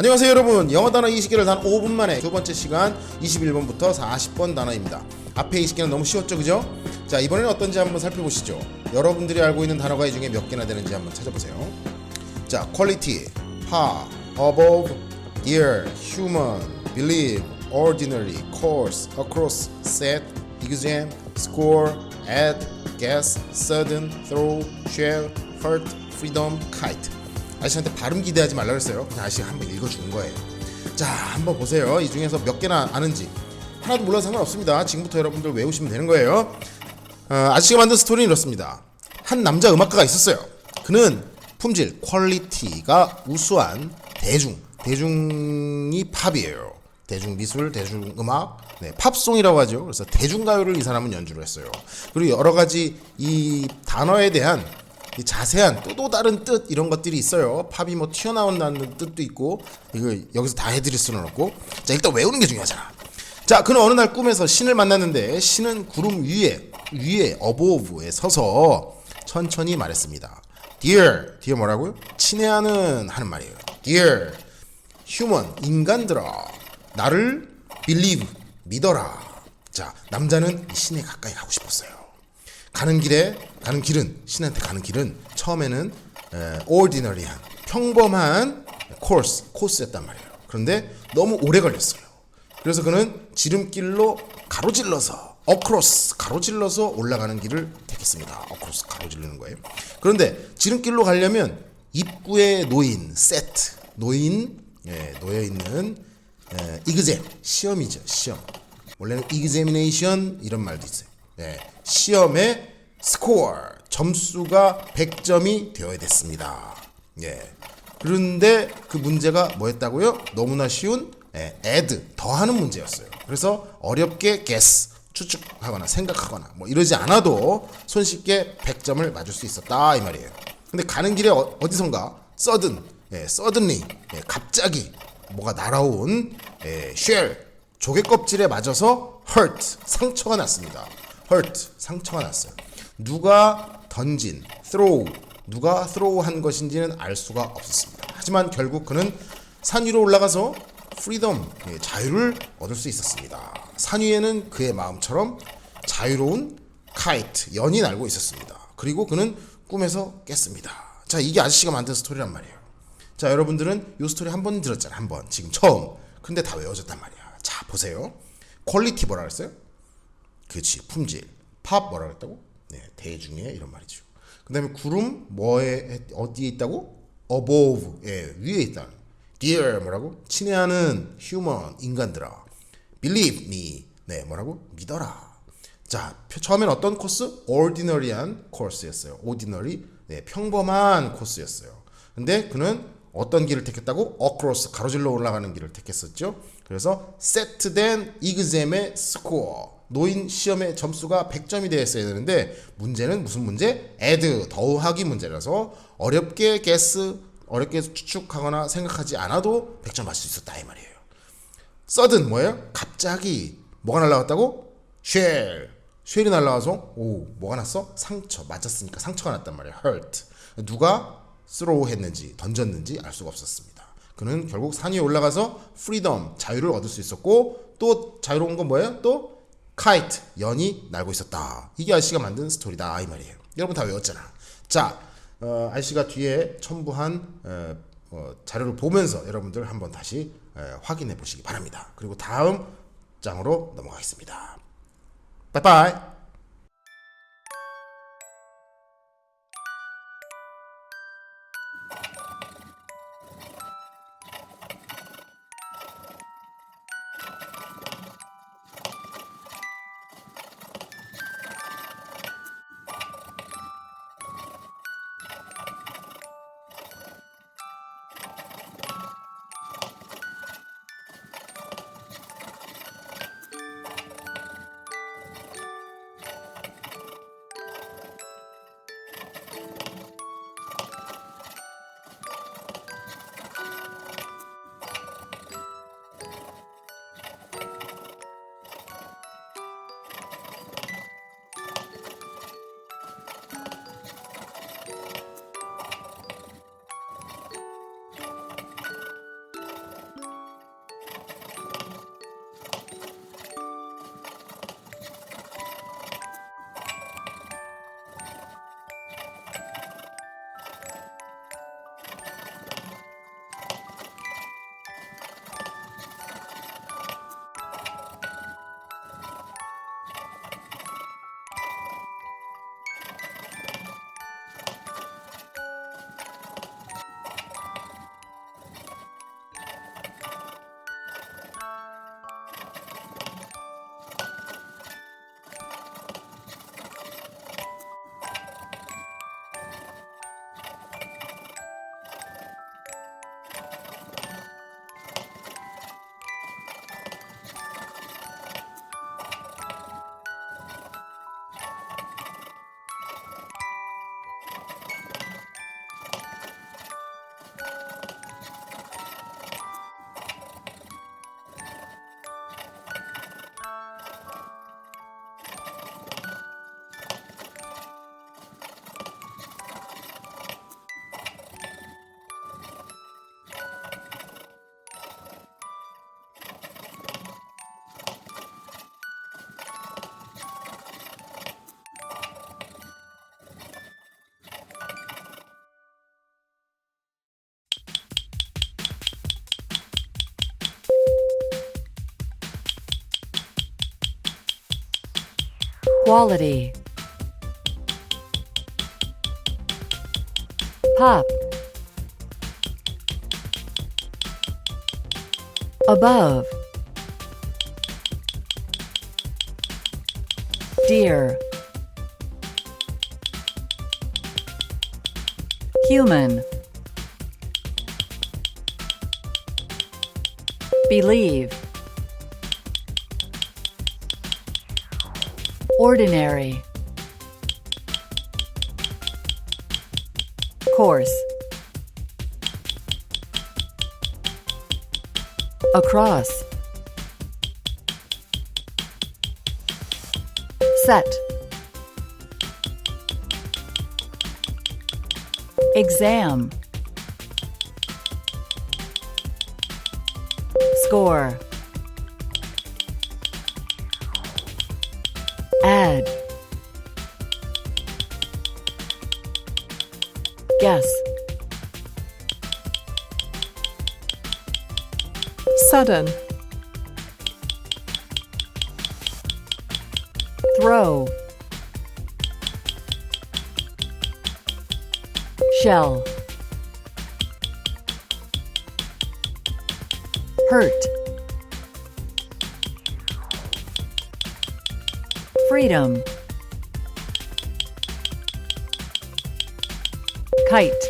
안녕하세요 여러분 영어 단어 20개를 단 5분 만에 두 번째 시간 21번부터 40번 단어입니다 앞에 20개는 너무 쉬웠죠 그죠? 자 이번에는 어떤지 한번 살펴보시죠 여러분들이 알고 있는 단어가 이 중에 몇 개나 되는지 한번 찾아보세요 자 quality, pa, above, dear, human, believe, ordinary, course, across, set, exam, score, add, guess, sudden, throw, share, hurt, freedom, kite 아저씨한테 발음 기대하지 말라 그랬어요. 그냥 아저씨가 한번 읽어주는 거예요. 자, 한번 보세요. 이 중에서 몇 개나 아는지. 하나도 몰라도 상관없습니다. 지금부터 여러분들 외우시면 되는 거예요. 어, 아저씨가 만든 스토리는 이렇습니다. 한 남자 음악가가 있었어요. 그는 품질, 퀄리티가 우수한 대중, 대중이 팝이에요. 대중 미술, 대중 음악, 네, 팝송이라고 하죠. 그래서 대중가요를 이 사람은 연주를 했어요. 그리고 여러 가지 이 단어에 대한 이 자세한 또, 또 다른 뜻 이런 것들이 있어요. 팝이 뭐 튀어나온다는 뜻도 있고 이거 여기서 다 해드릴 수는 없고 자 일단 외우는 게 중요하잖아. 자 그는 어느 날 꿈에서 신을 만났는데 신은 구름 위에 위에 어보브에 서서 천천히 말했습니다. Dear, dear 뭐라고요? 친애하는 하는 말이에요. Dear, human 인간들아 나를 believe 믿어라. 자 남자는 이 신에 가까이 가고 싶었어요. 가는 길에 가는 길은 신한테 가는 길은 처음에는 에, ordinary한 평범한 코스 코스였단 말이에요. 그런데 너무 오래 걸렸어요. 그래서 그는 지름길로 가로질러서 어크로스 가로질러서 올라가는 길을 택했습니다. 어크로스 가로질르는 거예요. 그런데 지름길로 가려면 입구에 놓인 세트 놓인 예, 놓여 있는 예, 이그잼 시험이죠 시험 원래는 examination 이런 말도 있어요. 예, 시험의 스코어 점수가 100점이 되어야 됐습니다. 예. 그런데 그 문제가 뭐였다고요? 너무나 쉬운 예, add 더하는 문제였어요. 그래서 어렵게 guess 추측하거나 생각하거나 뭐 이러지 않아도 손쉽게 100점을 맞을 수 있었다 이 말이에요. 근데 가는 길에 어, 어디선가 sudden, 예, suddenly, 예, 갑자기 뭐가 날아온 예, shell 조개 껍질에 맞아서 hurt 상처가 났습니다. Hurt 상처가 났어요. 누가 던진 throw 누가 throw 한 것인지는 알 수가 없었습니다. 하지만 결국 그는 산 위로 올라가서 freedom 예, 자유를 얻을 수 있었습니다. 산 위에는 그의 마음처럼 자유로운 kite 연이 날고 있었습니다. 그리고 그는 꿈에서 깼습니다. 자 이게 아저씨가 만든 스토리란 말이에요. 자 여러분들은 이 스토리 한 번 들었잖아 한번 지금 처음 근데 다 외워졌단 말이야 자 보세요 퀄리티 뭐라 그랬어요 그렇지 품질. 팝 뭐라 그랬다고? 네 대중의 이런 말이죠. 그 다음에 구름 뭐에 어디에 있다고? Above 예 위에 있다 dear 뭐라고? 친애하는 human 인간들아. Believe me. 네 뭐라고? 믿어라. 자 표- 처음엔 어떤 코스? Ordinary한 코스였어요. Ordinary 네 평범한 코스였어요. 근데 그는 어떤 길을 택했다고? across 가로질러 올라가는 길을 택했었죠. 그래서 set된 exam의 score 노인 시험의 점수가 100점이 되었어야 되는데 문제는 무슨 문제? add 더하기 문제라서 어렵게 guess 어렵게 추측하거나 생각하지 않아도 100점 맞을 수 있었다 이 말이에요. sudden 뭐예요? 갑자기 뭐가 날라갔다고? shell 쉘이 날라와서 오 뭐가 났어? 상처 맞았으니까 상처가 났단 말이에요. hurt 누가 스로우 했는지 던졌는지 알 수가 없었습니다. 그는 결국 산 위에 올라가서 프리덤 자유를 얻을 수 있었고 또 자유로운 건 뭐예요? 또 카이트 연이 날고 있었다. 이게 아저씨가 만든 스토리다 이 말이에요. 여러분 다 외웠잖아. 자 어, 아저씨가 뒤에 첨부한 어, 어, 자료를 보면서 여러분들 한번 다시 어, 확인해 보시기 바랍니다. 그리고 다음 장으로 넘어가겠습니다. 빠이빠이. Quality, pop, above, dear, human, believe, ordinary, course, across, set, exam, score, add, guess, sudden, throw, shell, hurt, freedom, kite,